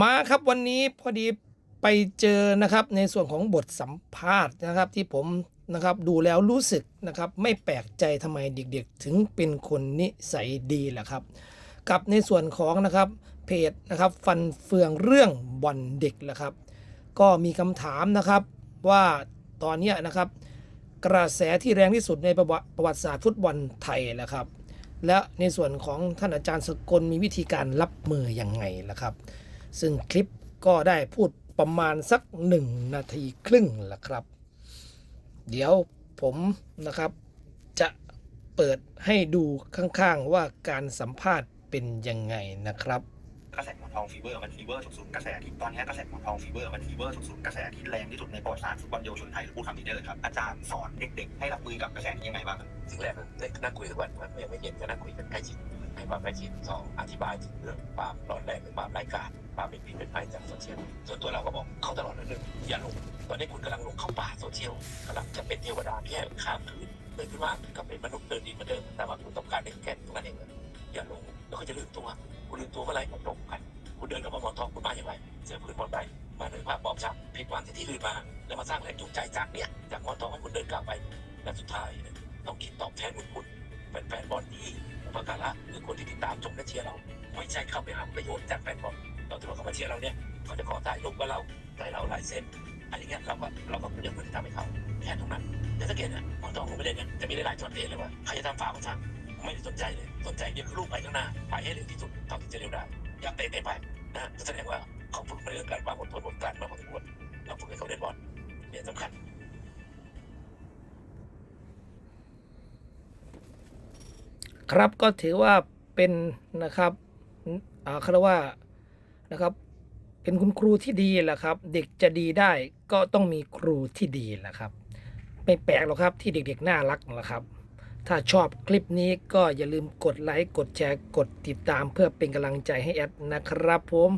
มาครับวันนี้พอดีไปเจอนะครับในส่วนของบทสัมภาษณ์นะครับที่ผมนะครับดูแล้วรู้สึกนะครับไม่แปลกใจทำไมเด็กๆ ถึงเป็นคนนิสัยดีล่ะครับ กับในส่วนของนะครับเพจนะครับฟันเฟืองเรื่องบอลเด็กล่ะครับ ก็มีคำถามนะครับว่าตอนนี้นะครับ กระแสที่แรงที่สุดในประวัติประวัติศาสตร์ฟุตบอลไทยแหละครับ และในส่วนของท่านอาจารย์สกลมีวิธีการรับมือยังไงล่ะครับ ซึ่งคลิปก็ได้พูดประมาณสักหนึ่งนาทีครึ่งล่ะครับ เดี๋ยวผมนะครับจะเปิดให้ดูข้างๆว่าการสัมภาษณ์เป็นยังไงนะครับกระแสหมอนทองฟีเวอร์มันฟีเวอร์สุดๆกระแสที่ตอนนี้กระแสหมอนทองฟีเวอร์มันฟีเวอร์สุดๆกระแสที่แรงที่สุดในประวัติศาสตร์ฟุตบอลเยาวชนไทยหรือพูดคำนี้ได้เลยครับอาจารย์สอนเด็กๆให้รับมือกับกระแสนี้ยังไงบ้างครับสิ่งแรกได้นั่งคุยทุกวันมันไม่เย็นก็นั่งคุยกันใกล้ชิดให้ความใกล้ชิดสองอธิบายถึงเรื่องความร้อนแรงหรือความไร้ายกาจ ควาเป็นพิษเป็นภัยจากโซเชียลส่วนตัวเราก็บอกเขาตลอดเลยงอย่าลงตอนนี้คุณกำลังลงเข้าป่าโซเชียลกำลังจะเป็นเทวดาแค่ข้ามคืนเดินขึ้นมากับเป็นมนุษย์เดินดินเหมือนเดิมแต่ว่าคุณต้องการได้แค่ตรงนั้นเองอย่าลงแล้วก็จะลืมตัวคุณลืมตัวเมื่อไรมันตรงกันคุณเดินกับหมอนทองคุณมาอย่างไรเจอพื้นบอลใบมาด้วยภาพบอบช้ำผิดหวังที่ที่อื่นมาแล้วมาสร้างแรงจูงใจจากเนี้ยจากหมอนทองให้คุณเดินกลับไปและสุดท้ายต้องคิดตอบแทนบุญคุณเป็นแฟนบอลที่อุปการะหรือคนที่ติดตามชมและเชียร์เรา ไม่ใช่เข้าไปหาประโยชน์จากแฟนบอล ตอนที่เขามาเชียร์เราเนี่ยเขาจะขอถ่ายรูปกับเราถ่ายเราลายเซ็นอะไรเงี้ยเราก็เราก็ยังไม่ได้ทำให้เขาแค่ตรงนั้นแต่สังเกตนะมองตองลงไปเลยเนี่ยจะมีหลายๆช็อตเห็นเลยว่าใครจะทำฝาก็ช่างไม่ได้สนใจเลยสนใจเดียวคือลูกไปข้างหน้าไปให้เร็วที่สุดเท่าที่จะเร็วได้อยากเตะเตะไปนะแสดงว่าเขาฝึกมาเรื่องการวางบทบทบทการมาพอสมควรเราฝึกให้เขาเล่นบอลเนี่ยสำคัญครับก็ถือว่าเป็นนะครับอ่าเขาเรียกว่า นะครับ เป็นคุณครูที่ดีแหละครับ เด็กจะดีได้ก็ต้องมีครูที่ดีแหละครับ ไม่แปลกหรอกครับที่เด็กๆน่ารักนะครับ ถ้าชอบคลิปนี้ก็อย่าลืมกดไลค์กดแชร์กดติดตามเพื่อเป็นกำลังใจให้แอดนะครับผม